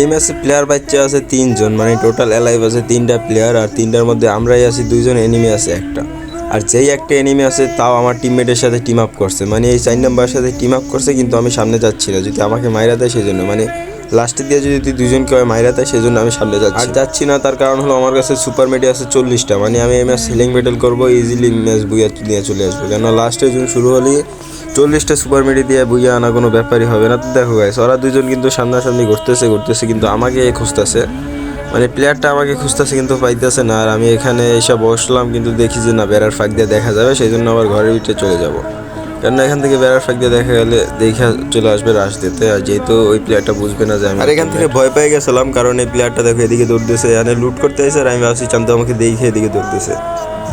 এই ম্যাচে প্লেয়ার বাচ্চা আছে তিনজন মানে টোটাল অ্যালাইভ আছে তিনটা প্লেয়ার আর তিনটার মধ্যে আমরাই আছি, দুইজন এনিমি আছে একটা। আর যেই একটা এনিমি আছে, তাও আমার টিমমেটের সাথে টিম আপ করছে। মানে এই চার নাম্বারের সাথে টিম আপ করছে, কিন্তু আমি সামনে যাচ্ছি না, যদি আমাকে মাইরা দেয় সেই জন্য মানে লাস্টে দিয়ে যদি তুই দুজনকে মাইরা দেয় সেই জন্য আমি সামনে যাচ্ছি আর যাচ্ছি। না তার কারণ হলো আমার কাছে সুপার মেডি আছে চল্লিশটা। মানে আমি এই ম্যাচ সিলিং ব্যাটেল করব ইজিলি ম্যাচ বুইয়া নিয়ে চলে আসব। কেন লাস্টে জুন শুরু হলেই চল্লিশটা সুপার মেডি দিয়ে বুইয়া আনা কোনো ব্যাপারই হবে না। তো দেখো গাইস ওরা দুজন কিন্তু সামনাসামনি ঘুরতেছে ঘুরতেছে কিন্তু আমাকে খুঁজতেছে। মানে প্লেয়ারটা আমাকে খুঁজতেছে কিন্তু পাইতেছে না। আর আমি এখানে এসে বসলাম কিন্তু দেখি যে না বেড়ার ফাঁক দিয়ে দেখা যাবে সেই জন্য আবার ঘরের ভিতরে চলে যাব। কেননা এখান থেকে বেড়ার ফাঁক দিয়ে দেখা গেলে দেখে চলে আসবে রাশ দিতে আর যেহেতু ওই প্লেয়ারটা বুঝবে না যে আমি আর এখান থেকে ভয় পেয়ে গেছিলাম কারণ এই প্লেয়ারটা দেখো এদিকে দৌড়তেছে মানে লুট করতে আসে আর আমি ভাবছি চান্দু আমাকে দেখে এদিকে দৌড়তেছে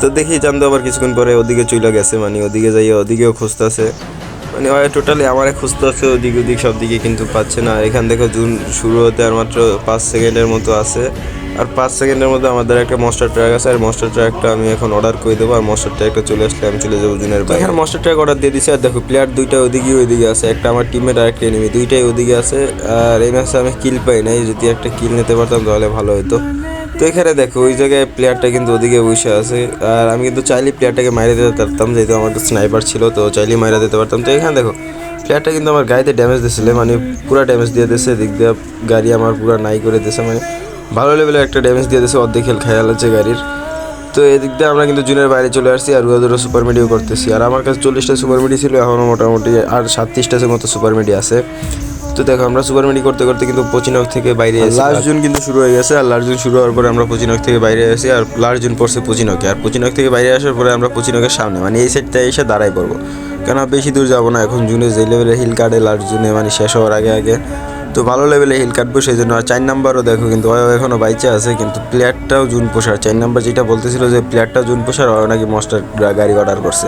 তো দেখি চান্দু আবার কিছুক্ষণ পরে ওদিকে চলে গেছে মানে ওদিকে যাইয়ে ওদিকেও খুঁজতেছে। মানে হয় টোটালি আমারে খুঁজতে হচ্ছে ওদিক ওদিক সব দিকে কিন্তু পাচ্ছে না। এখান থেকে জুন শুরু হতে আর মাত্র পাঁচ সেকেন্ডের মতো আছে। আর পাঁচ সেকেন্ডের মধ্যে আমাদের একটা মস্টার ট্র্যাক আছে আর মস্টার ট্র্যাকটা আমি এখন অর্ডার করে দেবো আর মস্টার ট্র্যাকটা চলে আসলে আমি চলে যাব জুনের বাইরে। এখানে মস্টার ট্র্যাক অর্ডার দিয়ে দিছি আর দেখো প্লেয়ার দুইটা ওদিকে ওইদিকে আছে একটা আমার টিমের আর একটা এনিমি দুইটাই ওদিকে আছে আর এই ম্যাচে আমি কিল পাই নাই যদি একটা কিল নিতে পারতাম তাহলে ভালো হতো তো এখানে দেখো ওই জায়গায় প্লেয়ারটা কিন্তু ওদিকে বসে আছে আর আমি কিন্তু চাইলে প্লেয়ারটাকে মাইরে দিতে পারতাম যেহেতু আমার স্নাইপার ছিল তো চাইলেই মাইরে দিতে পারতাম। তো এখানে দেখো প্লেয়ারটা কিন্তু আমার গাড়িতে ড্যামেজ দিয়েছিল মানে পুরো ড্যামেজ দিয়ে দিয়েছে দিক দিয়ে গাড়ি আমার পুরো নাই করে দিয়েছে মানে ভালো লেভেলের একটা ড্যামেজ দিয়ে দিয়েছে অর্ধেক খেল খেয়াল আছে গাড়ির। তো এদিক দিয়ে আমরা কিন্তু জুনের বাইরে চলে আসছি আর উয়াদেরও সুপার মিডিও করতেছি। আর আমার কাছে চল্লিশটা সুপার মিডি ছিল এখনও মোটামুটি আর সাতত্রিশটার মতো সুপার মিডি আছে। তো দেখো আমরা সুপার মিডি করতে করতে কিন্তু পচিনক থেকে বাইরে লাস্ট জুন কিন্তু শুরু হয়ে গেছে আর লাস্ট জুন শুরু হওয়ার পরে আমরা পচিনক থেকে বাইরে এসেছি আর লাস্ট জুন পড়ছে পচিনকে। আর পচিনক থেকে বাইরে আসার পরে আমরা পচিনকের সামনে মানে এই সাইডটা এসে দাঁড়াই পড়ব। কেন বেশি দূর যাব না এখন জুনে যে লেভেলে হিল কাটে লাস্ট জুনে মানে শেষ হওয়ার আগে আগে। তো ভালো লেভেলে হিল কাটবো সেই জন্য আর চার নাম্বারও দেখো কিন্তু এখনও বাইচে আছে, কিন্তু প্লেয়ারটাও জুন পোষার চার নাম্বার যেটা বলতেছিল যে প্লেয়ারটাও জুন পোষার নাকি মস্টার গাড়ি অর্ডার করছে।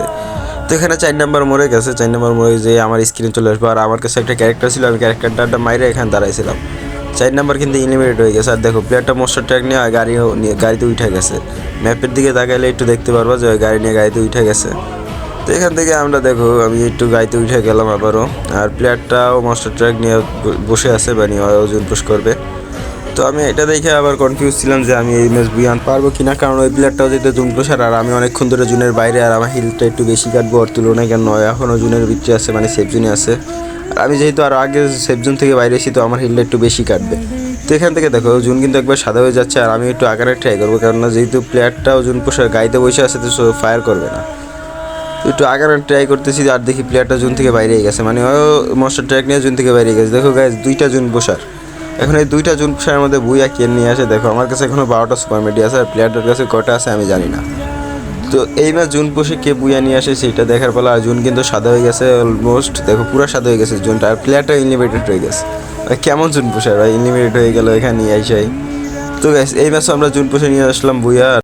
তো এখানে চার নাম্বার মরে গেছে, চার নাম্বার মরে যে আমার স্ক্রিনে চলে আসবে। আর আমার কাছে একটা ক্যারেক্টার ছিল, আমি ক্যারেক্টারটা মাইরে এখানে দাঁড়াইছিলাম। চার নাম্বার কিন্তু ইলিমিনেট হয়ে গেছে। আর দেখো প্লেয়ারটা মোস্টার ট্র্যাক নিয়ে গাড়িও নিয়ে, গাড়িতে উঠে গেছে। ম্যাপের দিকে তাকাইলে একটু দেখতে পারব যে গাড়ি নিয়ে গাড়িতে উঠে গেছে। তো এখান থেকে আমরা দেখো, আমি একটু গাইতে উঠে গেলাম আবারও। আর প্লেয়ারটাও মাস্টার ট্র্যাক নিয়ে বসে আছে, বা নিয়ে ওজন পুশ করবে। তো আমি এটা দেখে আবার কনফিউজ ছিলাম যে আমি এই ম্যাচ বুয়ান পারব কিনা, কারণ ওই প্লেয়ারটাও যেতে জুন প্রসার আর আমি অনেকক্ষণ ধরে জুনের বাইরে, আর আমার হিলটা একটু বেশি কাটবো ওর তুলনায়, কেন নয় এখনও জুনের ভিতরে আছে মানে সেফ জুনে আছে। আর আমি যেহেতু আর আগে সেফ জুন থেকে বাইরে এসেছি, তো আমার হিলটা একটু বেশি কাটবে। তো এখান থেকে দেখো, জুন কিন্তু একবার সাদা হয়ে যাচ্ছে, আর আমি একটু আকারে ট্রাই করব, কেননা যেহেতু প্লেয়ারটাও জুন প্রসার গাড়িতে বসে আছে, তো ফায়ার করবে না। একটু আগানো ট্রাই করতেছি আর দেখি প্লেয়ারটা জুন থেকে বাইরে গেছে। মানে ও মস্টার ট্র্যাক নিয়ে জুন থেকে বাইরে গেছে। দেখো গাইজ দুইটা জুন বসার। এখন এই দুইটা জুন বসার মধ্যে বুইয়া কে নিয়ে আসে? দেখো, আমার কাছে এখনও বারোটা সুপার মিডিয়া আছে আর প্লেয়ারটার কাছে কটা আছে আমি জানি না। তো এই ম্যাচ জুন পোষে কে বুয়া নিয়ে আসে সেটা দেখার পর আর জুন কিন্তু সাদা হয়ে গেছে অলমোস্ট দেখো, পুরো সাদা হয়ে গেছে জুনটা। আর প্লেয়ারটা ইনলিমিটেড হয়ে গেছে। কেমন জুন পোষার ভাই? ইনলিমিটেড হয়ে গেল এখানে নিয়ে আইসাই। তো গাইস এই ম্যাচে আমরা জুন পোষে নিয়ে আসলাম বুয়া